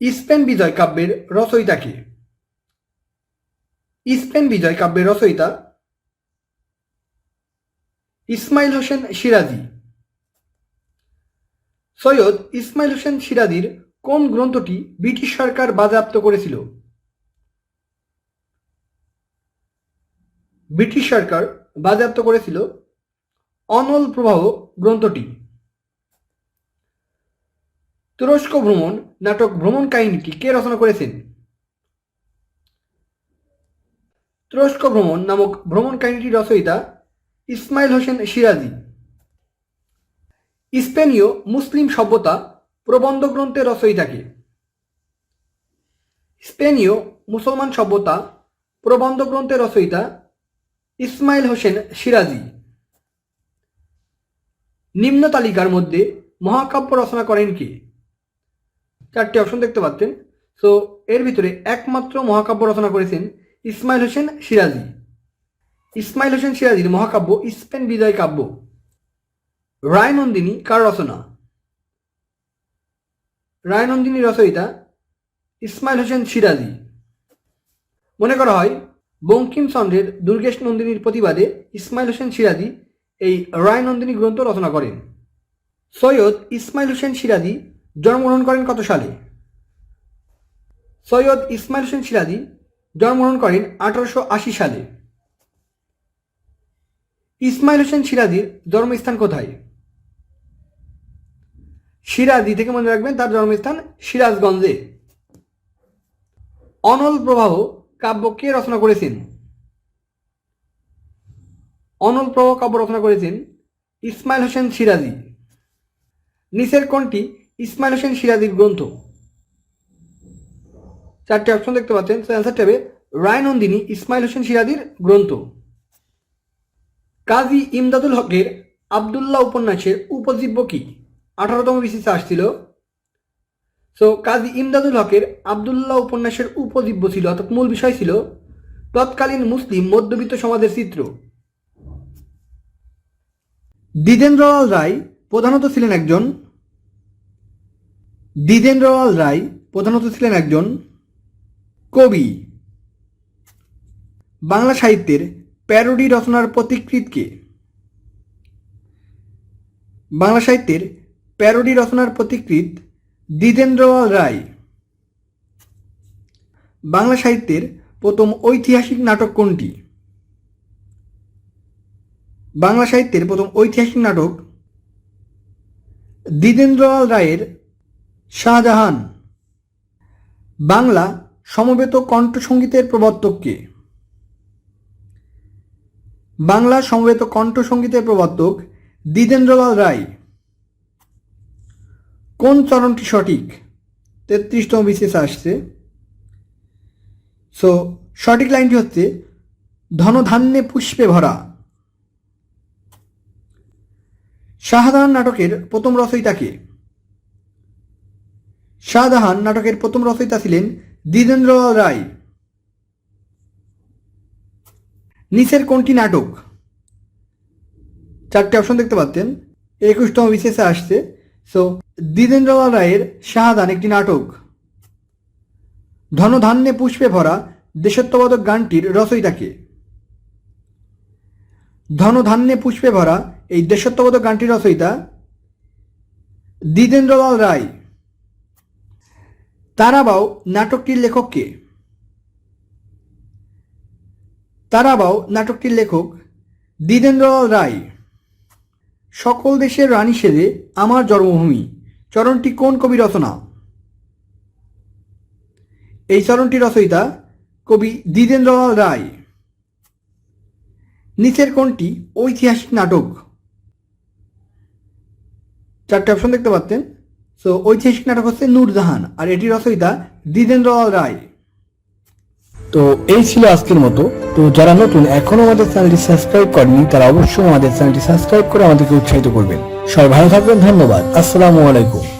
Spain বিজয় কাব্যের রচয়িতা কে? Spain বিজয় কাব্যের রচয়িতা ইসমাইল হোসেন সিরাজি। সৈয়দ ইসমাইল হোসেন সিরাজির কোন গ্রন্থটি ব্রিটিশ সরকার বাজেয়াপ্ত করেছিল? ব্রিটিশ সরকার বাজেয়াপ্ত করেছিল অনল প্রবাহ গ্রন্থটি। তুরস্ক ভ্রমণ, নাটক ভ্রমণ কাহিনীটি কে? রচনা করেছেন? তুরস্ক ভ্রমণ নামক ভ্রমণ কাহিনীটি রচয়িতা ইসমাইল হোসেন সিরাজি। স্পেনীয় মুসলিম সভ্যতা প্রবন্ধ গ্রন্থের রচয়িতাকে। স্পেনীয় মুসলমান সভ্যতা প্রবন্ধ গ্রন্থের রচয়িতা ইসমাইল হোসেন সিরাজি। নিম্ন তালিকার মধ্যে মহাকাব্য রচনা করেন কে? চারটি অপশন দেখতে পাচ্ছেন। সো এর ভিতরে একমাত্র মহাকাব্য রচনা করেছেন ইসমাইল হোসেন সিরাজি। ইসমাইল হোসেন সিরাজির মহাকাব্য স্পেন বিজয় কাব্য। রায়নন্দিনী কার রচনা? রায়নন্দিনী রচয়িতা ইসমাইল হোসেন সিরাজি। মনে করা হয়, বঙ্কিমচন্দ্রের দুর্গেশ নন্দিনীর প্রতিবাদে ইসমাইল হোসেন সিরাজি এই রায়নন্দিনী গ্রন্থ রচনা করেন। সৈয়দ ইসমাইল হোসেন সিরাজি জন্মগ্রহণ করেন কত সালে? সৈয়দ ইসমাইল হোসেন সিরাজি জন্মগ্রহণ করেন আঠারোশো আশি সালে। ইসমাইল হোসেন সিরাজির জন্মস্থান কোথায়? সিরাজি থেকে মনে রাখবেন তার জন্মস্থান সিরাজগঞ্জে। অনল প্রবাহ কাব্য কে রচনা করেছেন। অনল প্রবাহ কাব্য রচনা করেছেন ইসমাইল হোসেন সিরাজি নিচের কোনটি ইসমাইল হোসেন সিরাজির গ্রন্থ। চারটি অপশন দেখতে পাচ্ছেন। অ্যান্সারটি হবে রায়নন্দিনী ইসমাইল হোসেন সিরাজির গ্রন্থ। কাজী ইমদাদুল হকের আবদুল্লাহ উপন্যাসের উপজীব্য কি? আঠারোতম বিসিসে আসছিল। সো কাজী ইমদাদুল হকের আবদুল্লাহ উপন্যাসের উপজীব্য ছিল, অর্থাৎ মূল বিষয় ছিল তৎকালীন মুসলিম মধ্যবিত্ত সমাজের চিত্র। দ্বিজেন্দ্রলাল রায় প্রধানত ছিলেন একজন দ্বিজেন্দ্রলাল রায় প্রধানত ছিলেন একজন কবি। বাংলা সাহিত্যের প্যারোডি রচনার পথিকৃৎকে বাংলা সাহিত্যের প্যারোডি রচনার পথিকৃৎ দ্বিজেন্দ্রলাল রায়। বাংলা সাহিত্যের প্রথম ঐতিহাসিক নাটক কোনটি? বাংলা সাহিত্যের প্রথম ঐতিহাসিক নাটক দ্বিজেন্দ্রলাল রায়ের শাহজাহান। বাংলা সমবেত কণ্ঠসঙ্গীতের প্রবর্তককে। বাংলা সমবেত কণ্ঠসঙ্গীতের প্রবর্তক দ্বিজেন্দ্রলাল রায়। কোন চরণটি সঠিক? তেত্রিশতম বিশেষ আসছে। সো সঠিক লাইনটি হচ্ছে, ধনধান্যে পুষ্পে ভরা। শাহজাহান নাটকের প্রথম রচয়িতাকে। শাহজাহান নাটকের প্রথম রচয়িতা ছিলেন দ্বিজেন্দ্রলাল রায়। নিচের কোনটি নাটক? চারটি অপশন দেখতে পাচ্ছেন। একুশতম বিশেষে আসছে। সো দ্বিজেন্দ্রলাল রায়ের শাহজাহান একটি নাটক। ধনধান্যে পুষ্পে ভরা দেশত্ববোধক গানটির রচয়িতাকে ধনধান্যে পুষ্পে ভরা এই দেশত্ববোধক গানটির রচয়িতা দ্বিজেন্দ্রলাল রায়। তারাবাও নাটকটির লেখক কে? তারাবাও নাটকটির লেখক দ্বিজেন্দ্রলাল রায়। সকল দেশের রানী সেজে আমার জন্মভূমি। চরণটি কোন কবি রচনা? এই চরণটি রচয়িতা কবি দ্বিজেন্দ্রলাল রায়। নিচের কোনটি ঐতিহাসিক নাটক। চারটে অপশন দেখতে পাচ্ছেন। সো ঐতিহাসিক নাটক হচ্ছে নূরজাহান আর এটি রচয়িতা দ্বিজেন্দ্রলাল রায়। তো এই ছিল আজকের মতো। তো যারা নতুন, এখনও আমাদের চ্যানেলটি সাবস্ক্রাইব করেনি তারা অবশ্যই আমাদের চ্যানেলটি সাবস্ক্রাইব করে আমাদেরকে উৎসাহিত করবেন। সবাই ভালো থাকবেন, ধন্যবাদ। আসসালামু আলাইকুম।